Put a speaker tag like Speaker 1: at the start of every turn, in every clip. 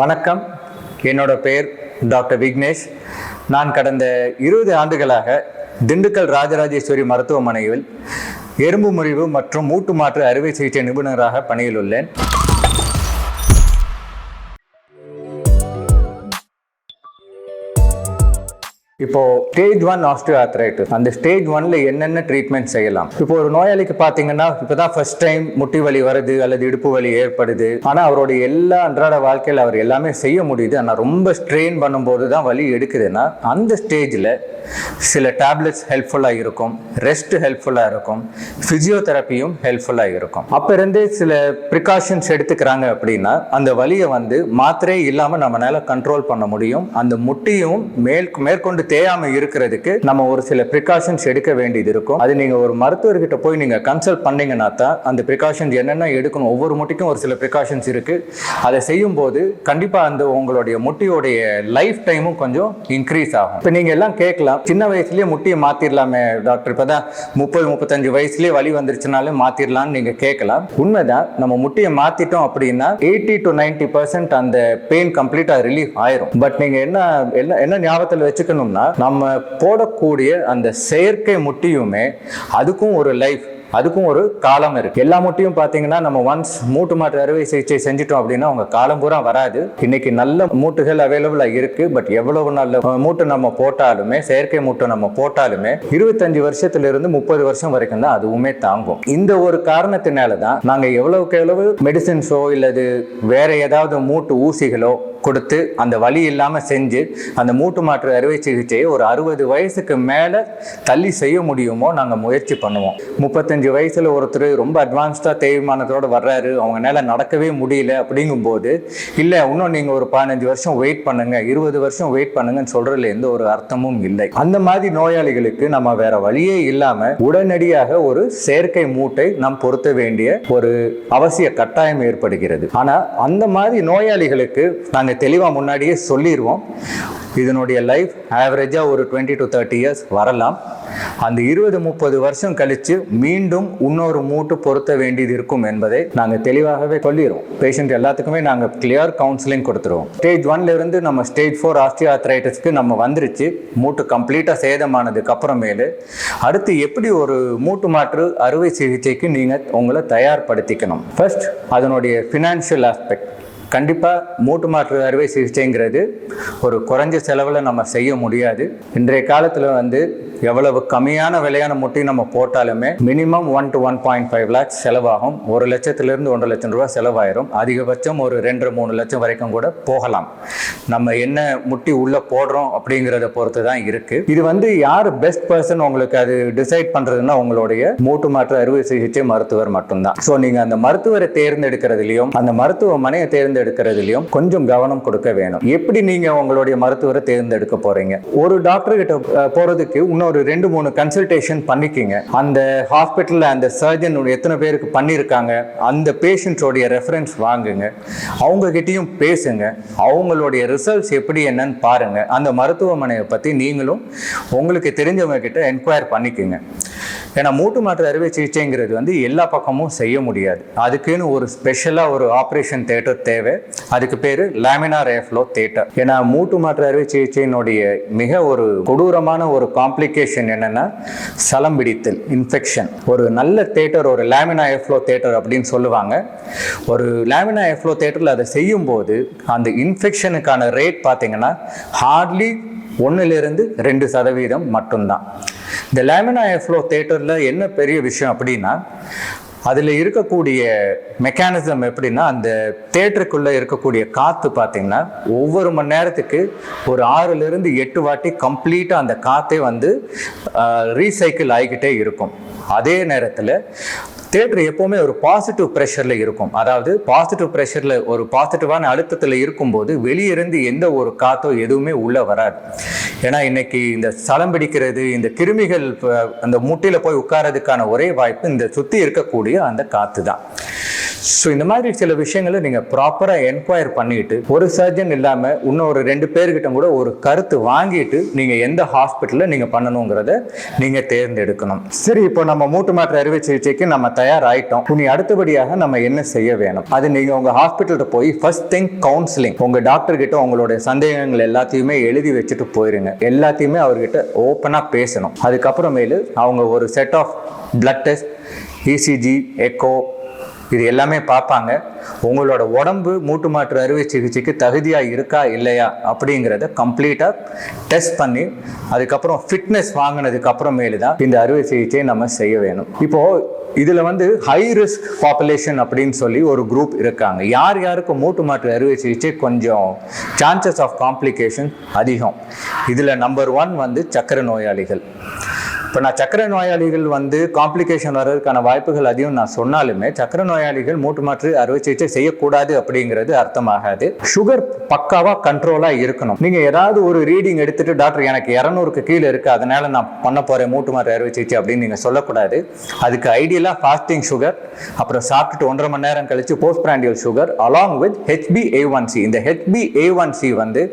Speaker 1: வணக்கம். என்னோட பெயர் டாக்டர் விக்னேஷ். நான் கடந்த இருபது ஆண்டுகளாக திண்டுக்கல் ராஜராஜேஸ்வரி மருத்துவமனையில் எறும்பு முறிவு மற்றும் மூட்டு மாற்று அறுவை சிகிச்சை நிபுணராக பணியில் உள்ளேன். இப்போ ஸ்டேஜ் ஒன் ஆஸ்டியோஆர்த்ரைட்டிஸ் அந்த ஸ்டேஜ் ஒன்ல என்னென்ன ட்ரீட்மெண்ட் செய்யலாம்? இப்போ ஒரு நோயாளிக்கு பாத்தீங்கன்னா இப்பதான் ஃபர்ஸ்ட் டைம் முட்டி வலி வருது அல்லது இடுப்பு வலி ஏற்படுது. ஆனா அவருடைய எல்லா அன்றாட வாழ்க்கையில அவர் எல்லாமே செய்ய முடியுது. ஆனா ரொம்ப ஸ்ட்ரெயின் பண்ணும்போது தான் வலி எடுக்குதுன்னா அந்த ஸ்டேஜ்ல சில டேப்லெட்ஸ் ஹெல்ப்ஃபுல்லாக இருக்கும். ரெஸ்ட் ஹெல்ப்ஃபுல்லாக இருக்கும். ஃபிசியோதெரப்பியும் ஹெல்ப்ஃபுல்லாக இருக்கும். அப்போ இருந்தே சில ப்ரிகாஷன்ஸ் எடுத்துக்கிறாங்க அப்படின்னா அந்த வலியை வந்து மாத்திரை இல்லாமல் நம்மளால கண்ட்ரோல் பண்ண முடியும். அந்த முட்டியும் மேல் மேற்கொண்டு தேயாம இருக்கிறதுக்கு நம்ம ஒரு சில ப்ரிகாஷன்ஸ் எடுக்க வேண்டியது இருக்கும். அது நீங்கள் ஒரு மருத்துவர்கிட்ட போய் நீங்கள் கன்சல்ட் பண்ணீங்கன்னா தான் அந்த ப்ரிகாஷன்ஸ் என்னென்ன எடுக்கணும் ஒவ்வொரு முட்டிக்கும் ஒரு சில ப்ரிகாஷன்ஸ் இருக்கு. அதை செய்யும் போது கண்டிப்பாக அந்த உங்களுடைய முட்டியோடைய லைஃப் டைமும் கொஞ்சம் இன்க்ரீஸ் ஆகும். இப்போ நீங்கள் எல்லாம் கேட்கலாம் சின்ன வயசுலயே முட்டியை மாத்திரலாமே டாக்டர் இப்பதான் முப்பது முப்பத்தஞ்சு வயசுலயே வலி வந்துருச்சுனாலும் மாத்திரலாம்னு நீங்க கேட்கலாம். உண்மைதான் நம்ம முட்டியை மாத்திட்டோம் அப்படின்னா எயிட்டி டு நைன்டி பர்சன்ட் அந்த பெயின் கம்ப்ளீட்டா ரிலீஃப் ஆயிரும். பட் நீங்க என்ன என்ன என்ன ஞாபகத்தில் வச்சுக்கணும்னா நம்ம போடக்கூடிய அந்த செயற்கை முட்டியுமே அதுக்கும் ஒரு லைஃப் அதுக்கும் ஒரு காலம் இருக்கு. எல்லா முட்டையும் பாத்தீங்கன்னா நம்ம ஒன்ஸ் மூட்டு மாற்று அறுவை சிகிச்சை செஞ்சிட்டோம் அப்படின்னா உங்க காலம் பூரா வராது. இன்னைக்கு நல்ல மூட்டுகள் அவைலபிளா இருக்கு பட் எவ்வளவு நல்ல மூட்டு நம்ம போட்டாலுமே செயற்கை மூட்டு நம்ம போட்டாலுமே இருபத்தஞ்சு வருஷத்துல இருந்து முப்பது வருஷம் வரைக்கும் தான் அதுவுமே தாங்கும். இந்த ஒரு காரணத்தினால தான் நாங்க எவ்வளவுக்கு எவ்வளவு மெடிசின்ஸோ இல்லது வேற ஏதாவது மூட்டு ஊசிகளோ கொடுத்து அந்த வலி இல்லாமல் செஞ்சு அந்த மூட்டு மாற்று அறுவை சிகிச்சையை ஒரு அறுபது வயசுக்கு மேலே தள்ளி செய்ய முடியுமோ நாங்கள் முயற்சி பண்ணுவோம். முப்பத்தஞ்சு வயசில் ஒருத்தர் ரொம்ப அட்வான்ஸ்டாக தேய்மானத்தோடு வர்றாரு அவங்கனால நடக்கவே முடியல அப்படிங்கும்போது இல்லை இன்னும் நீங்கள் ஒரு பதினஞ்சு வருஷம் வெயிட் பண்ணுங்க இருபது வருஷம் வெயிட் பண்ணுங்கன்னு சொல்றதுல எந்த ஒரு அர்த்தமும் இல்லை. அந்த மாதிரி நோயாளிகளுக்கு நம்ம வேற வழியே இல்லாமல் உடனடியாக ஒரு செயற்கை மூட்டை நாம் பொருத்த வேண்டிய ஒரு அவசிய கட்டாயம் ஏற்படுகிறது. ஆனால் அந்த மாதிரி நோயாளிகளுக்கு நாங்கள் நாங்கள் தெளிவாக முன்னாடியே சொல்லிடுவோம் இதனுடைய லைஃப் ஆவரேஜாக ஒரு டுவெண்ட்டி டு தேர்ட்டி இயர்ஸ் வரலாம். அந்த இருபது முப்பது வருஷம் கழித்து மீண்டும் இன்னொரு மூட்டு பொருத்த வேண்டியது இருக்கும் என்பதை நாங்கள் தெளிவாகவே சொல்லிடுவோம் பேஷண்ட் எல்லாத்துக்குமே நாங்கள் கிளியர் கவுன்சிலிங் கொடுத்துருவோம். ஸ்டேஜ் ஒன்லேருந்து நம்ம ஸ்டேஜ் ஃபோர் ஆஸ்டியோஆர்த்ரைட்டிஸ்க்கு நம்ம வந்துருச்சு. மூட்டு கம்ப்ளீட்டாக சேதமானதுக்கு அப்புறமேலு அடுத்து எப்படி ஒரு மூட்டு மாற்று அறுவை சிகிச்சைக்கு நீங்கள் உங்களை தயார்படுத்திக்கணும். ஃபர்ஸ்ட் அதனுடைய ஃபினான்ஷியல் ஆஸ்பெக்ட் கண்டிப்பாக மூட்டு மாற்று அறுவை சிகிச்சைங்கிறது ஒரு குறைஞ்ச செலவில் நம்ம செய்ய முடியாது. இன்றைய காலத்தில் வந்து எவ்வளவு கம்மியான விலையான முட்டி நம்ம போட்டாலுமே minimum one to one point five lakhs செலவாகும். ஒரு லட்சத்திலிருந்து ஒன்றரை லட்சம் ரூபாய் செலவாயிரும். அதிகபட்சம் ஒரு ரெண்டு மூணு லட்சம் வரைக்கும் கூட போகலாம். நம்ம என்ன முட்டி உள்ள போடுறோம் அப்படிங்கிறத பொறுத்து தான் இருக்கு. இது வந்து யார் பெஸ்ட் பர்சன் உங்களுக்கு அது டிசைட் பண்றதுன்னா உங்களுடைய மூட்டு மாற்று அறுவை சிகிச்சை மருத்துவர் மட்டும்தான். ஸோ நீங்க அந்த மருத்துவரை தேர்ந்தெடுக்கிறதுலையும் அந்த மருத்துவமனையை தேர்ந்தெடுக்கிறதுலையும் கொஞ்சம் கவனம் கொடுக்க வேணும். எப்படி நீங்க உங்களுடைய மருத்துவரை தேர்ந்தெடுக்க போறீங்க? ஒரு டாக்டர் கிட்ட போறதுக்கு இன்னொரு ஒரு ரெண்டு மூணு கன்சல்டேஷன் பண்ணிக்கிங்க. அந்த ஹாஸ்பிட்டலில் அந்த சர்ஜன் எத்தனை பேருக்கு பண்ணியிருக்காங்க அந்த பேஷண்ட்ஸோடைய ரெஃபரன்ஸ் வாங்குங்க. அவங்கக்கிட்டேயும் பேசுங்க. அவங்களுடைய ரிசல்ட்ஸ் எப்படி என்னன்னு பாருங்கள் அந்த மருத்துவமனையை பற்றி நீங்களும் உங்களுக்கு தெரிஞ்சவங்க கிட்ட என்கொயர் பண்ணிக்கோங்க. ஏன்னா மூட்டு மாற்று அறுவை சிகிச்சைங்கிறது வந்து எல்லா பக்கமும் செய்ய முடியாது. அதுக்குன்னு ஒரு ஸ்பெஷலாக ஒரு ஆப்ரேஷன் தேட்டர் தேவை. அதுக்கு பேர் லேமினார் ஏஃப்ளோ தேட்டர் ஏன்னா மூட்டு மாற்று அறுவை சிகிச்சையினுடைய மிக ஒரு கொடூரமான ஒரு காம்ப்ளிகேஷன் என்னன்னா சலம் பிடித்தல் இன்ஃபெக்ஷன் ஒரு நல்ல தேட்டர் ஒரு லேமினா ஏஃப்ளோ தேட்டர் அப்படின்னு சொல்லுவாங்க. ஒரு லேமினா ஏஃப்ளோ தேட்டரில் அதை செய்யும்போது அந்த இன்ஃபெக்ஷனுக்கான ரேட் பார்த்தீங்கன்னா ஹார்ட்லி ஒன்றுலேருந்து ரெண்டு சதவீதம் மட்டும்தான். இந்த லேமினா எஃப்ளோ தேட்டரில் என்ன பெரிய விஷயம் அப்படின்னா அதில் இருக்கக்கூடிய மெக்கானிசம் எப்படின்னா அந்த தேட்டருக்குள்ளே இருக்கக்கூடிய காற்று பார்த்திங்கன்னா ஒவ்வொரு மணி நேரத்துக்கு ஒரு ஆறுலேருந்து எட்டு வாட்டி கம்ப்ளீட்டாக அந்த காற்றே வந்து ரீசைக்கிள் ஆகிக்கிட்டே இருக்கும். அதே நேரத்தில் தேட்டர் எப்போவுமே ஒரு பாசிட்டிவ் ப்ரெஷரில் இருக்கும். அதாவது பாசிட்டிவ் ப்ரெஷரில் ஒரு பாசிட்டிவான அழுத்தத்தில் இருக்கும்போது வெளியிருந்து எந்த ஒரு காற்றோ எதுவுமே உள்ளே வராது. ஏன்னா இன்னைக்கு இந்த சலம் பிடிக்கிறது இந்த கிருமிகள் அந்த மூட்டையில் போய் உட்காரதுக்கான ஒரே வாய்ப்பு இந்த சுற்றி இருக்கக்கூடிய அந்த காற்று தான் ஸோ இந்த மாதிரி சில விஷயங்களை நீங்கள் ப்ராப்பராக என்கொயர் பண்ணிட்டு ஒரு சர்ஜன் இல்லாமல் இன்னும் ஒரு ரெண்டு பேர்கிட்ட கூட ஒரு கருத்து வாங்கிட்டு நீங்கள் எந்த ஹாஸ்பிட்டலில் நீங்கள் பண்ணணுங்கிறத நீங்கள் தேர்ந்தெடுக்கணும். சரி இப்போ நம்ம மூட்டு மாற்று அறுவை சிகிச்சைக்கு நம்ம தயாராகிட்டோம் இனி அடுத்தபடியாக நம்ம என்ன செய்ய வேணும்? அது நீங்கள் உங்கள் ஹாஸ்பிட்டல்கிட்ட போய் ஃபர்ஸ்ட் திங் கவுன்சிலிங் உங்கள் டாக்டர் கிட்ட உங்களுடைய சந்தேகங்கள் எல்லாத்தையுமே எழுதி வச்சுட்டு போயிருங்க. எல்லாத்தையுமே அவர்கிட்ட ஓப்பனாக பேசணும். அதுக்கப்புறமேலு அவங்க ஒரு set of blood test ECG echo இது எல்லாமே பார்ப்பாங்க. உங்களோட உடம்பு மூட்டு மாற்று அறுவை சிகிச்சைக்கு தகுதியாக இருக்கா இல்லையா அப்படிங்கிறத கம்ப்ளீட்டாக டெஸ்ட் பண்ணி அதுக்கப்புறம் ஃபிட்னஸ் வாங்கினதுக்கு அப்புறமேலு தான் இந்த அறுவை சிகிச்சையை நம்ம செய்ய வேணும். இப்போ இதில் வந்து ஹை ரிஸ்க் பாப்புலேஷன் அப்படின்னு சொல்லி ஒரு குரூப் இருக்காங்க. யார் யாருக்கு மூட்டு மாற்று அறுவை சிகிச்சை கொஞ்சம் சான்சஸ் ஆஃப் காம்ப்ளிகேஷன் அதிகம். இதில் நம்பர் ஒன் வந்து சக்கரை நோயாளிகள். இப்போ நான் சக்கரை நோயாளிகள் வந்து காம்ப்ளிகேஷன் வர்றதுக்கான வாய்ப்புகள் அதிகம் நான் சொன்னாலுமே சக்கரை நோயாளிகள் மூட்டு மாற்று அறுவை சிகிச்சை செய்யக்கூடாது அப்படிங்கிறது அர்த்தமாகாது. சுகர் பக்காவாக கண்ட்ரோலாக இருக்கணும். நீங்கள் ஏதாவது ஒரு ரீடிங் எடுத்துட்டு டாக்டர் எனக்கு இரநூறுக்கு கீழே இருக்கு அதனால நான் பண்ண போகிறேன் மூட்டு மாற்று அறுவை சிகிச்சை அப்படின்னு நீங்கள் சொல்லக்கூடாது. அதுக்கு ஐடியலாக ஃபாஸ்டிங் சுகர் அப்புறம் சாப்பிட்டுட்டு ஒன்றரை மணி நேரம் கழிச்சு post prandial sugar along with HB A one C இந்த ஹெச்பி ஏ ஒன் சி வந்து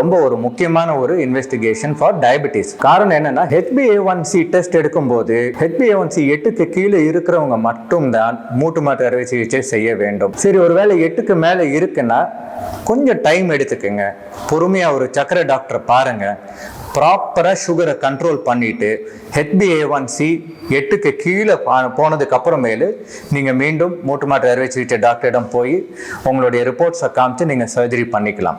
Speaker 1: ரொம்ப ஒரு முக்கியமான ஒரு இன்வெஸ்டிகேஷன் ஃபார் டயபிட்டிஸ் காரணம் என்னன்னா HB A one C test எடுக்கும்போது ஹெச்பிஎன்சி சி எட்டுக்கு கீழே இருக்கிறவங்க மட்டும்தான் மூட்டு மாற்று அறுவை சிகிச்சை செய்ய வேண்டும். சரி ஒருவேளை எட்டுக்கு மேலே இருக்குன்னா கொஞ்சம் டைம் எடுத்துக்கோங்க. பொறுமையாக ஒரு சக்கர டாக்டரை பாருங்க. ப்ராப்பராக சுகரை கண்ட்ரோல் பண்ணிட்டு ஹெச்பிஏஒன்சி சி எட்டுக்கு கீழே பா- போனதுக்கு அப்புறமேலு நீங்கள் மீண்டும் மூட்டு மாற்று அறுவை சிகிச்சை டாக்டரிடம் போய் உங்களுடைய ரிப்போர்ட்ஸை காமிச்சு நீங்கள் சர்ஜரி பண்ணிக்கலாம்.